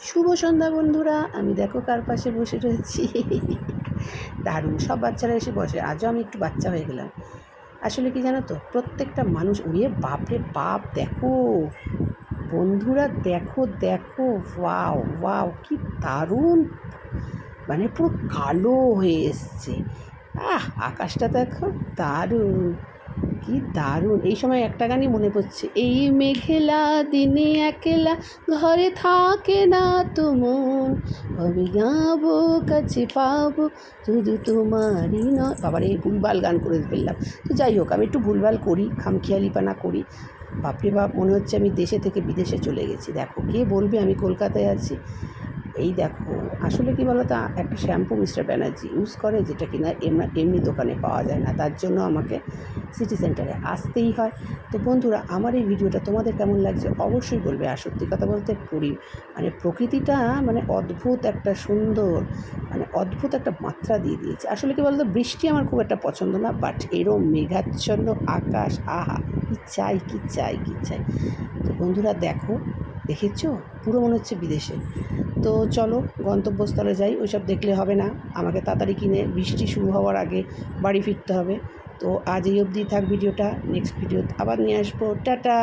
শুভ সন্ধ্যা, বন্ধুরা। আমি দেখো কার পাশে বসে রয়েছি। দারুণ, সব বাচ্চারা এসে বসে। আজও আমি একটু বাচ্চা হয়ে গেলাম। আসলে কি জানো তো, প্রত্যেকটা মানুষ ওয়ে বাপরে বাপ, দেখো। বন্ধুরা, দেখো দেখো। ওয়াও ওয়াও, কি দারুণ। মানে পুরো কালো হয়ে এসছে। আহ, আকাশটা দেখো, দারুণ। কি দারুণ। এই সময় একটা গানই মনে পড়ছে। এই মেঘেলা দিনে একলা ঘরে থাকে না তুমন আমি যাব কাছে পাবো, শুধু তোমারই নয় বাবার এই ভুলভাল গান করে ফেললাম। তো যাই হোক, আমি একটু ভুলভাল করি, খামখেয়ালিপানা করি। বাপরে বাপ, মনে হচ্ছে আমি দেশে থেকে বিদেশে চলে গেছি। দেখো, কে বলবে আমি কলকাতায় আছি? এই দেখো, আসলে কি বলতো, একটা শ্যাম্পু মিস্টার ব্যানার্জি ইউজ করে যেটা কিনা এমনি এমনি দোকানে পাওয়া যায় না। তার জন্য আমাকে সিটি সেন্টারে আসতেই হয়। তো বন্ধুরা, আমার এই ভিডিওটা তোমাদের কেমন লাগছে অবশ্যই বলবে। আর সত্যি কথা বলতে পরি মানে প্রকৃতিটা মানে অদ্ভুত একটা সুন্দর মানে অদ্ভুত একটা মাত্রা দিয়ে দিয়েছে। আসলে কি বলতো, বৃষ্টি আমার খুব একটা পছন্দ না বাট এরম মেঘাচ্ছন্ন আকাশ, আহা, কি চাই কি চাই কি চাই। তো বন্ধুরা, দেখো, দেখেছ? পুরো মনে হচ্ছে বিদেশে। তো চলো গন্তব্যস্থলে যাই, ওইসব দেখলে হবে না। আমাকে তাড়াতাড়ি কিনে বৃষ্টি শুরু হওয়ার আগে বাড়ি ফিরতে হবে। তো আজ এই অবধি থাক ভিডিওটা নেক্সট ভিডিও আবার নিয়ে আসব। টাটা!